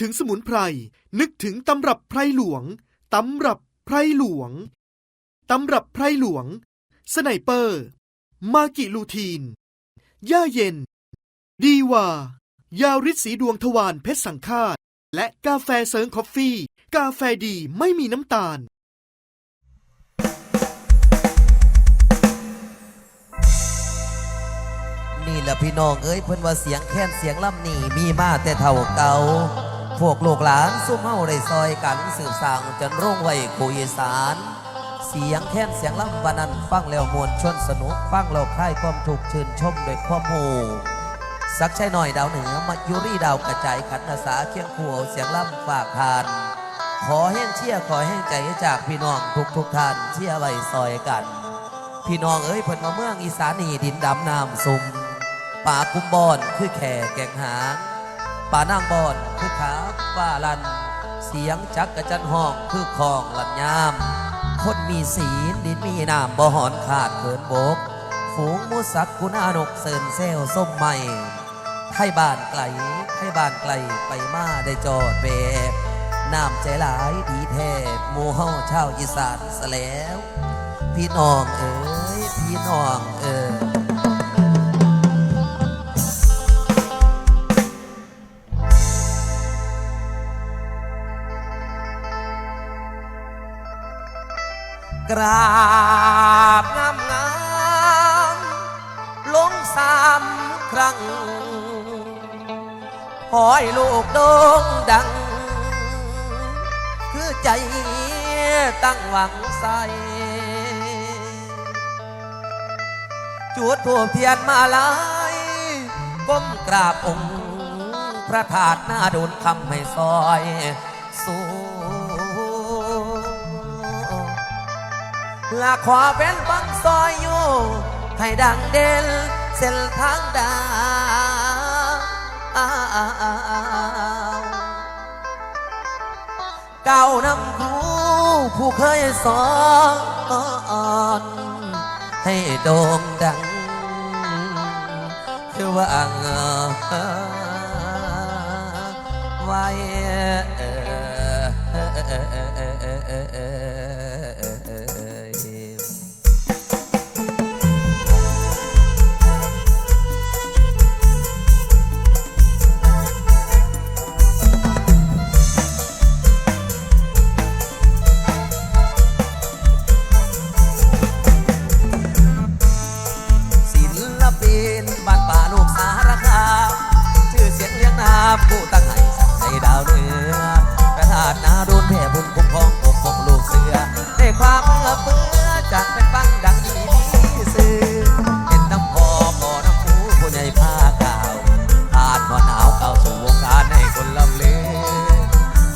ถึงสมุนไพร นึกถึงตำรับไพรหลวง ตำรับไพรหลวง ตำรับไพรหลวง สไนเปอร์ มากิลูทีน ย่าเย็น ดีวา ยาริดสีดวงทวารเพชรสังฆาต และกาแฟเซิร์งคอฟฟี่ กาแฟดีไม่มีน้ำตาลนี่แหละพี่น้องเอ้ยเพิ่นว่าเสียงแค้นเสียงล่ำนี่มีมาแต่เท่าเก่า พวกลูกหลานซุ่มเฮาได้ซอยกันสืบสางจนร่งไว้กุยสารเสียงแค้นเสียงล่ำวันนั้นฟังแล้วมวลชวนสนุกฟังแล้วคลายความถูกชื่นชมด้วยความหูสักใช่หน่อยดาวเหนือมายุรีดาวกระจายขันอาสาเคียงคู่เอาเสียงล่ำฝากทาน ขอแห้งเชี่ยขอแห้งใจจากพี่น้องทุกทุกๆท่านเชี่ยร์ไว้ซอยกัน พี่น้องเอ้ยเพิ่นมาเมืองอีสานนี่ดินดำน้ำซุมป่าคุ้มบอนคือแข่แกงหาง ป่านางบอนคือขาฟ้าลัน เสียงจักกระจันห้องคือคองลันยาม คนมีศีลดินมีน้ำบ่หอนขาดเขินบก ฝูงมูสักกุณานกเสินเซลส้มใหม่ไทยบ้านไกลไทยบ้านไกลไปมาได้จอดเบกน้ำใจหลายดีแท้หมู่เฮาชาวอีสานสแล้ว พี่น้องเอ๋ยพี่น้องเอ๋ย กราบงามงามลงสามครั้งหอยลูกโด่งดัง คือใจตั้งหวังใสจุดทูบเทียนมาลายก้มกราบองค์ พระธาตุหน้าโดนคำให้ซอยสู ลาขวาเป็นบังซอยอยู่ให้ดังเด่นเส้นทางดาวเก่านำครูผู้เคยสอนให้โด่งดังคือว่าไว้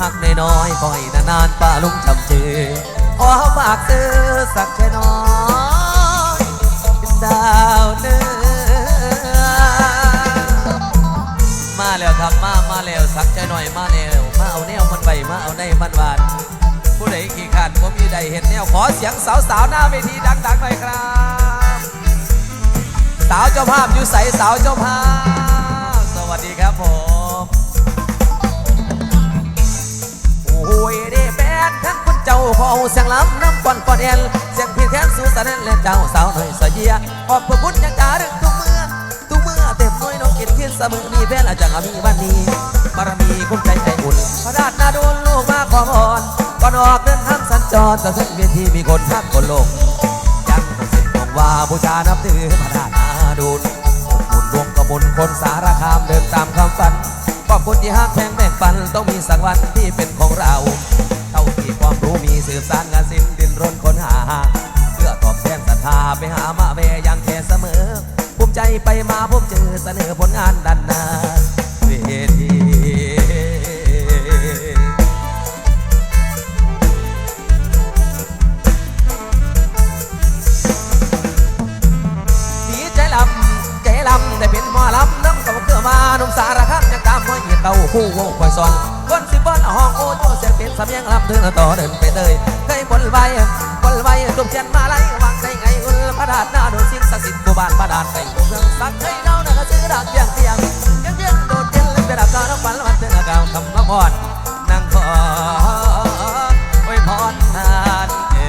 หักน้อยๆคอยนานๆป้าลุงจำชื่อขอฝากซื้อสักแค่น้อยดาวเนื้อมาแล้วครับมามาแล้วสักแค่หน่อยมาแล้วมาเอาแนวมันไวมาเอาในมันหวานผู้ใดขี้ขันผมมีใดเห็นแนวขอเสียงสาวๆหน้าเวทีดังๆหน่อยครับ สาวเจ้าภาพอยู่ใสสาวเจ้าภาพ สวัสดีครับผม ยเด้แบนท่านคุณเจ้าขอเสียงล้ำน้ำก่อนก่อนเอลเสียงเพียงแค่สู่สะเนนและเจ้าสาวหน่อยสะเยียขอบพระคุณยังจารึกทุกเมื่อทุกเมื่อเต็มน้อยน้องกินขึ้นเสมอมีแฟนอาจจะมีวันนี้บารมีคุ้มใจใจอุ่นพระราชนาดนลูกมาขอพรก่อนออกเดินทางสัญจรแต่เส้นเวทีมีคนทักคนลงยังต้องเส้นของว่าบูชานับถือพระราชนาดูนบอุ่นดวงกระบุญคนสารคามเดินตามคำฝัน คนที่หักแพงแบ่งปันต้องมีสักวันที่เป็นของเรา เท่าที่ความรู้มีสืบสานงานศิลป์ดินรนค้นหา เพื่อตอบแทนศรัทธาไปหามาเวยังแค่เสมอ ภูมิใจไปมาพบเจอเสนอผลงานดันนา เก้าคู่วงคอยซอนคนสิบอนห้องโอ้ตัวเสียเป็นสำเนียงลำเธอต่อเดินไปเลยเคยบนใบคนใบดมเชีนมาไล่วางใจไงอุลพระดาษหน้าโดนสิ่งศักสสิบกูบานพระดาษใส่เมืองสักให้เราหน้าซื้อดักเบียงเตียงเบียงเบียงโดดเด่นเล่นเป็นดักกาแล้วฝันวันเตือนอากาศคำลาพอนางขอไว้พรทนเอ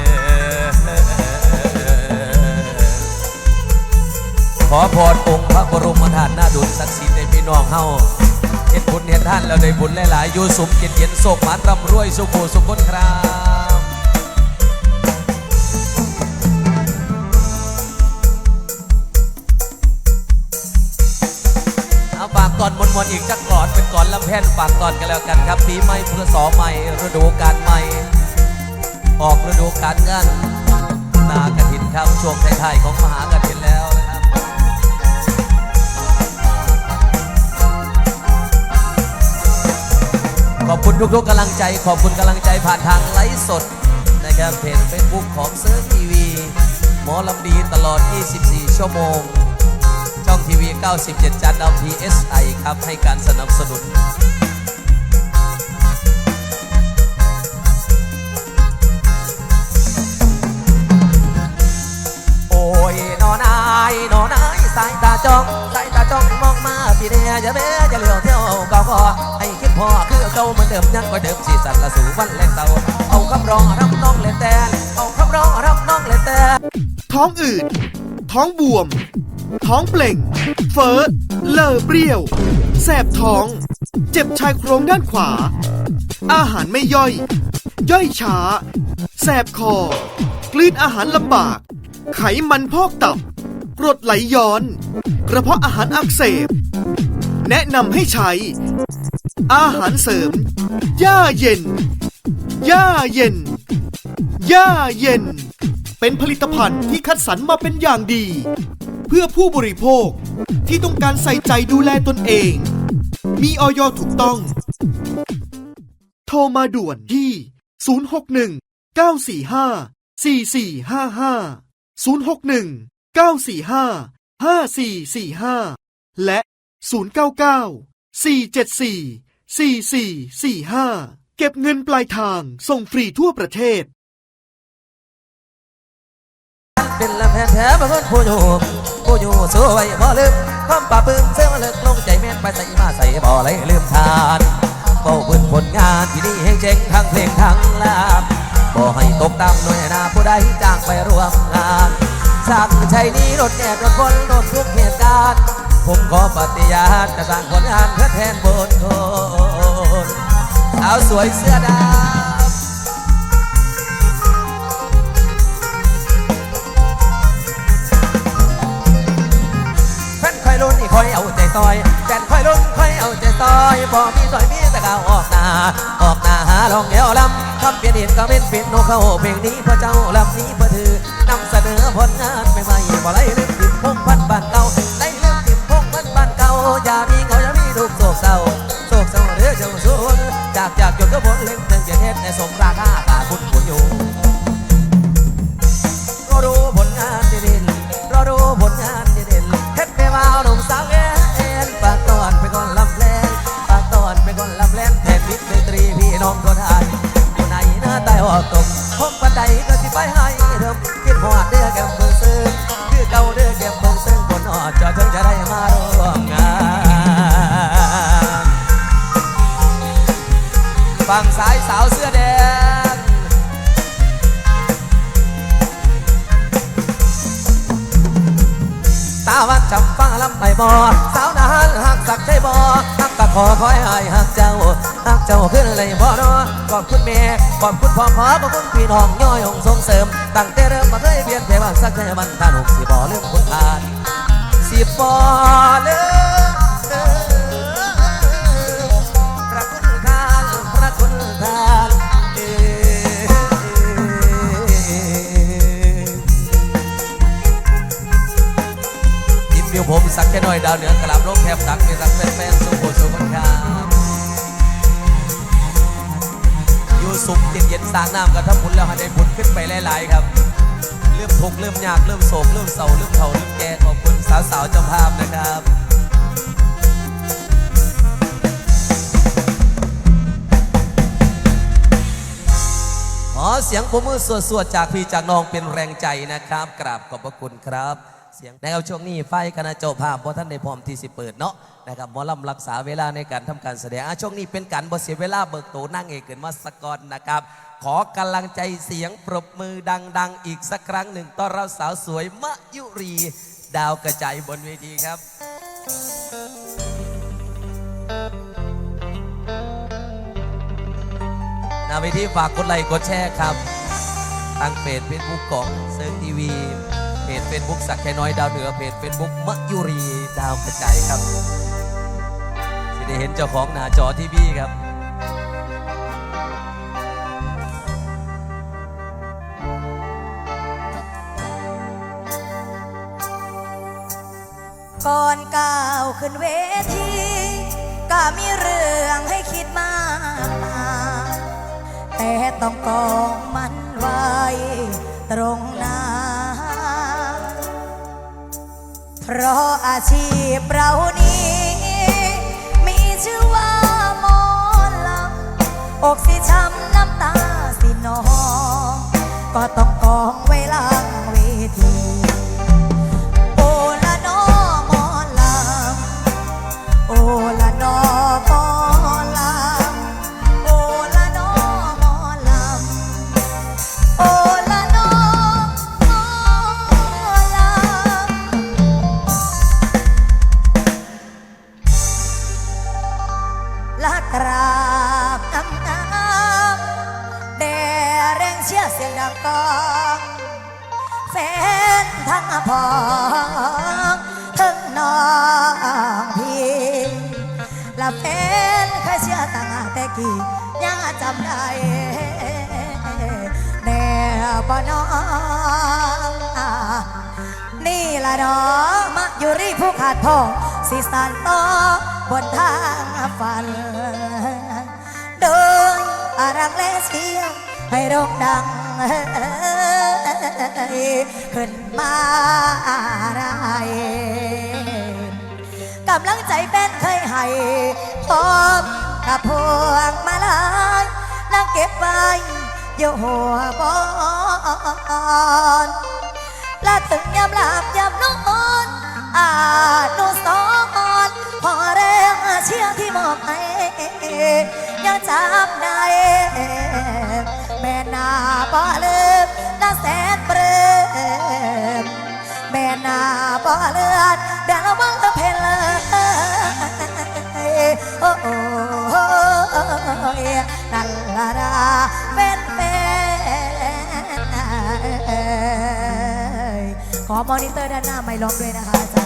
ขอพรองค์พระบรมธาตุหน้าดุลศักดิ์สิทธิ์ในพี่น้องเฮา เฮ็ดบุญเฮ็ดท่านแล้วได้บุญหลายๆอยู่สุขเย็นเย็นโศกมานร่ำรวยสุขสุขคนครับเอาฝากก่อนมนมนอีกจักก่อนเป็นก่อนลำแพนฝากก่อนกันแล้วกันครับปีใหม่เพื่อสอใหม่ฤดูกาลใหม่ ออกฤดูกาลงานนากระถินครับช่วงท้ายๆของมหากระถินแล้ว ขอบคุณทุกๆกำลังใจ ขอบคุณกำลังใจผ่านทางไลฟ์สดนะครับเพจเฟซบุ๊กของเซิร์ฟทีวีหมอลำดีตลอด 24 ชั่วโมง ช่องทีวี 97จันดาว PSI ครับให้การสนับสนุนโอ้ยนอนายนอนายสายตาจ้องสายตาจ้องมองมาพี่เนี่ยจะเบ้จะเลี้ยวเที่ยวก่าก็ให้คิดพอ เก่าเหมือนเดิมยังก็เดิมสีสันละสู่วันแรงเตาเอาคำร้องรับน้องเล่นแต่เอาคำร้องรับน้องเล่นแต่ท้องอืดท้องบวม ท้องเปล่ง เฟ้อเลอเปรี้ยว แสบท้อง เจ็บชายโครงด้านขวา อาหารไม่ย่อย ย่อยช้า แสบคอ กลืนอาหารลำบาก ไขมันพอกตับกรดไหลย้อน กระเพาะอาหารอักเสบ แนะนำให้ใช้ อาหารเสริมย่าเย็นย่าเย็นย่าเย็น เป็นผลิตภัณฑ์ที่คัดสรรมาเป็นอย่างดี เพื่อผู้บริโภคที่ต้องการใส่ใจดูแลตนเอง มีออยถูกต้อง โทรมาด่วนที่ 061 945 4455 061 945 5445 และ 099 474 4445 เก็บเงินปลายทาง ส่งฟรีทั่วประเทศ เป็นละแพ้แท้บางคนผู้อยู่ผู้อยู่สวยบ่ลืมความป่าปลื้มเสื้อมาเลิกลงใจแม่นไปใส่มาใส่บ่เลยลืมทานเป้าพื้นผลงานที่นี่ให้เจ๊งทั้งเพลงทั้งลาบบ่ให้ตกต่ำหน่วยนาผู้ใดจ้างไปร่วมงานสักชัยนี้รถแก่รถคนรถทุกเหตุการณ์ ผมขอปฏิญาณจะสร้างผลงานเพื่อแทนบนคนสาวสวยเสื้อดำแฟนคอยลุ้นคอยเอาใจซอยแฟนคอยลุ้นคอยเอาใจซอยพอมีซอยมีแต่ก้าวออกหน้าออกหน้าหาลองเดียวลำคำเปลี่ยนเห็นก็เป็นเป็นโนเข้าเพลงนี้พระเจ้าลำนี้เพื่อถือนำเสนอผลงานใหม่ๆบ่ไล่ลืมติดพงพันบ้านเก่าได้ากจากจนก็ผลเล่นเรื่องเกียรติเทศในสมราคาตาคุณคุณอยู่ ฝั่งซ้ายสาวเสื้อแดง ตาวันจำฟังลำไปบ่สาวนาหันหักสักใจบ่หักตะขอคอยให้หักเจ้าหักเจ้าขึ้นเลยบ่เนาะขอบคุณแม่ขอบคุณพ่อพ่อขอบคุณพี่น้องย่อยองส่งเสริม ตั้งแต่เริ่มมาเคยเปลี่ยนแปลงสักแค่มันทานหกสิบ่ลืมคุณทานสิบ่ลืม ยิ้มวิวผมสักแค่น้อยดาวเหนือกลับโลกแคบสักมีสักแฟนๆสุขสุขคนครับอยู่สุขเย็นเย็นๆสร้างน้ำกันทั้งบุญแล้วให้ได้บุญขึ้นไปหลายๆครับ เริ่มทุกเริ่มยากเริ่มโศกเริ่มเศร้าเริ่มเฒ่าเริ่มแก่ขอบคุณสาวๆเจ้าภาพนะครับขอเสียงปรบมือสวดๆจากพี่จากน้องเป็นแรงใจนะครับ กราบขอบพระคุณครับ เสียงนะครับช่วงนี้ไฟคณะเจ้าภาพเพราะท่านได้พร้อมที่สิเปิดเนาะนะครับหมอลำรักษาเวลาในการทำการแสดงอะช่วงนี้เป็นการบ่เสียเวลาเบิกตัวนั่งเอกเกินมาสกอนนะครับ ขอกำลังใจเสียงปรบมือดัง ๆ อีกสักครั้งหนึ่งต้อนรับสาวสวยมะยุรี ดาวกระจายบนเวทีครับ นาเวทีฝากกดไลค์กดแชร์ครับทางเพจเฟซบุ๊กของเซิร์ฟทีวี เฟซบุ๊กสักแค่น้อยดาวเหนือเพจเฟซบุ๊กมะยุรีดาวกระจายครับสิได้เห็นเจ้าของหน้าจอทีวีครับก่อนก้าวขึ้นเวที ก็มีเรื่องให้คิดมากมายแต่ต้องกองมันไว้ ตรง เพราะอาชีพเรานี้ มีชื่อว่าหมอลำอกสิช้ำน้ำตาสินอง ก็ต้องกองไว้ลังเวทีโอละนอหมอลำโอละ กราบน้ำน้ำแด่แรงเชียร์เสียงดังกองแฟนทั้งพ่อทั้งน้องพี่และแฟนเคยเชื่อตั้งแต่กี้ยังจำได้แน่บ่น้องนี่ละน้องมาอยู่รีผู้ขาดพ่อสิสานต่อ บนทางฝัน โดยอารังและเสียงให้โด่งดังขึ้นมาอะไรกำลังใจเป็นเคยให้พร้อมกับพวงมาลายนั่งเก็บไว้อยู่หัวบอนและถึงยามหลับยามนอนอานุสรณ์พอแรง เชียร์ที่มอบให้ยังจำได้แม่นาบ่ลืมน่าแสนเปรืมแม่นาบ่เลือนเดี๋ยววังเพลโอ้โอ้ยนันละดาเป็นเป็นขอมอนิเตอร์ด้านหน้าไม่ลงด้วยนะคะอาจารย์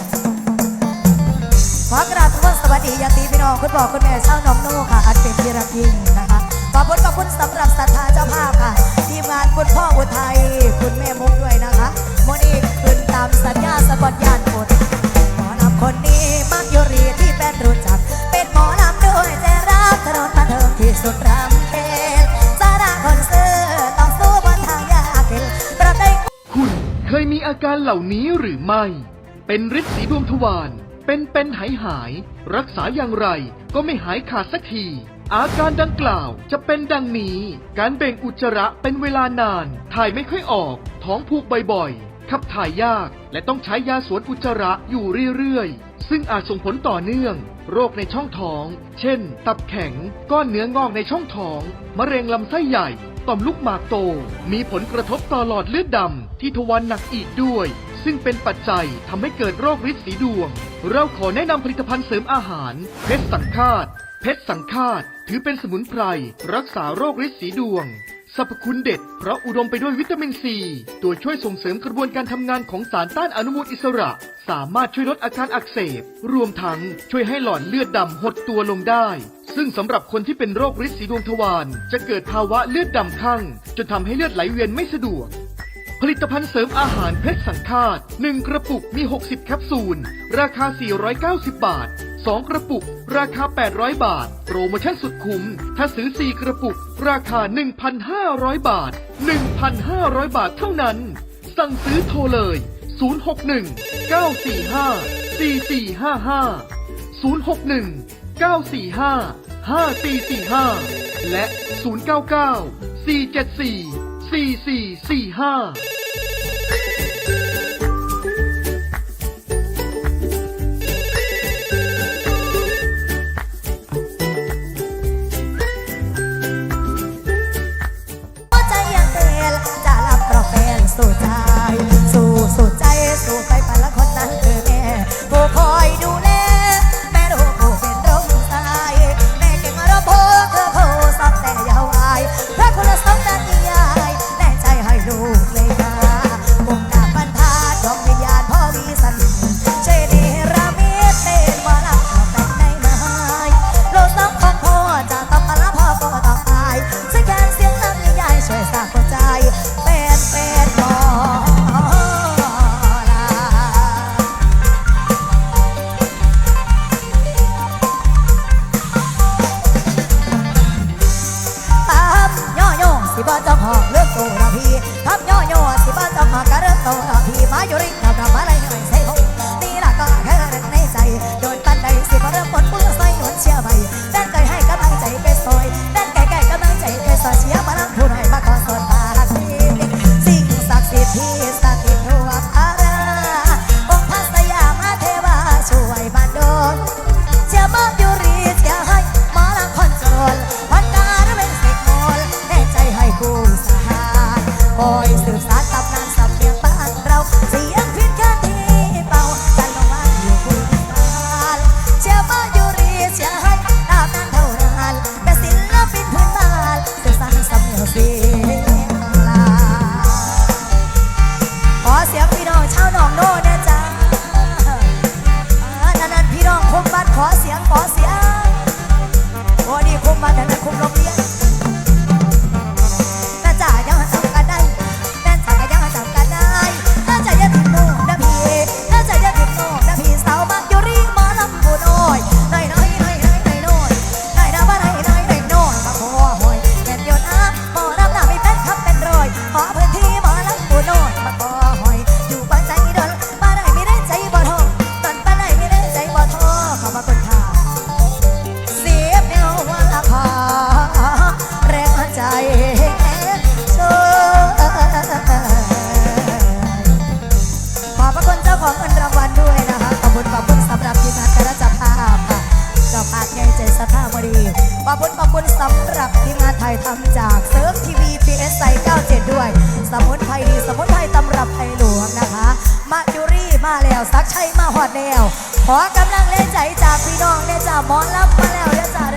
ขอกราบทุกคนสวัสดีญาติพี่น้องคุณบอกคุณแม่ชาวหน้องโน่ค่ะ อันเป็นที่รักยิ่งนะคะขอบคุณขอบคุณสำหรับศรัทธาเจ้าภาพค่ะ ทีมงานคุณพ่ออุทัยคุณแม่มุกด้วยนะคะโมนี่ขึ้นตามสัญญาสปอตยานกดหมอลำคนนี้มักโยรีที่เป็นรู้จัก เป็นหมอลำด้วยใจรักถนนบันเทิงที่สุดรำเพลสาระคนซื้อต้องสู้บนทางยากเข็นประเด็นคุณเคยมีอาการเหล่านี้หรือไม่ เป็นฤทธิ์สีดวงทวาร เป็นเป็นหายหาย รักษาอย่างไรก็ไม่หายขาดสักที อาการดังกล่าวจะเป็นดังนี้ การเบ่งอุจจาระเป็นเวลานาน ถ่ายไม่ค่อยออก ท้องผูกบ่อยๆ ขับถ่ายยาก และต้องใช้ยาสวนอุจจาระอยู่เรื่อยๆ ซึ่งอาจส่งผลต่อเนื่อง โรคในช่องท้อง เช่น ตับแข็ง ก้อนเนื้องอกในช่องท้อง มะเร็งลำไส้ใหญ่ ต่อมลูกหมากโต มีผลกระทบต่อหลอดเลือดดำที่ทวารหนักอีกด้วย ซึ่งเป็นปัจจัยทำให้เกิดโรคฤทธิ์สีดวง เราขอแนะนำผลิตภัณฑ์เสริมอาหาร เพชรสังฆาต เพชรสังฆาต ถือเป็นสมุนไพร รักษาโรคฤทธิ์สีดวงสรรพคุณเด็ด เพราะอุดมไปด้วยวิตามินซี ตัวช่วยส่งเสริมกระบวนการทำงานของสารต้านอนุมูลอิสระ สามารถช่วยลดอาการอักเสบ รวมทั้งช่วยให้หลอดเลือดดำหดตัวลงได้ ซึ่งสำหรับคนที่เป็นโรคฤทธิ์สีดวงทวารจะเกิดภาวะเลือดดำข้างจนทำให้เลือดไหลเวียนไม่สะดวก ผลิตภัณฑ์เสริมอาหารเพชรสังฆาต 1 กระปุกมี 60 แคปซูล ราคา 490 บาท 2 กระปุก ราคา 800 บาท โปรโมชั่นสุดคุ้ม ถ้าซื้อ 4 กระปุก ราคา 1,500 บาท 1,500 บาทเท่านั้น สั่งซื้อโทรเลย 061 945 4455 061 945 5445 และ 099 474 สี่哈。 สมุนไพรดีสมุนไพรตำรับไทยหลวงนะคะ มาจุรีมาแล้วซักชัยมาหอดแนว ขอกำลังเล่นใจจากพี่น้องเล่นจ้ามอนลับมาแล้วเล่ยจาก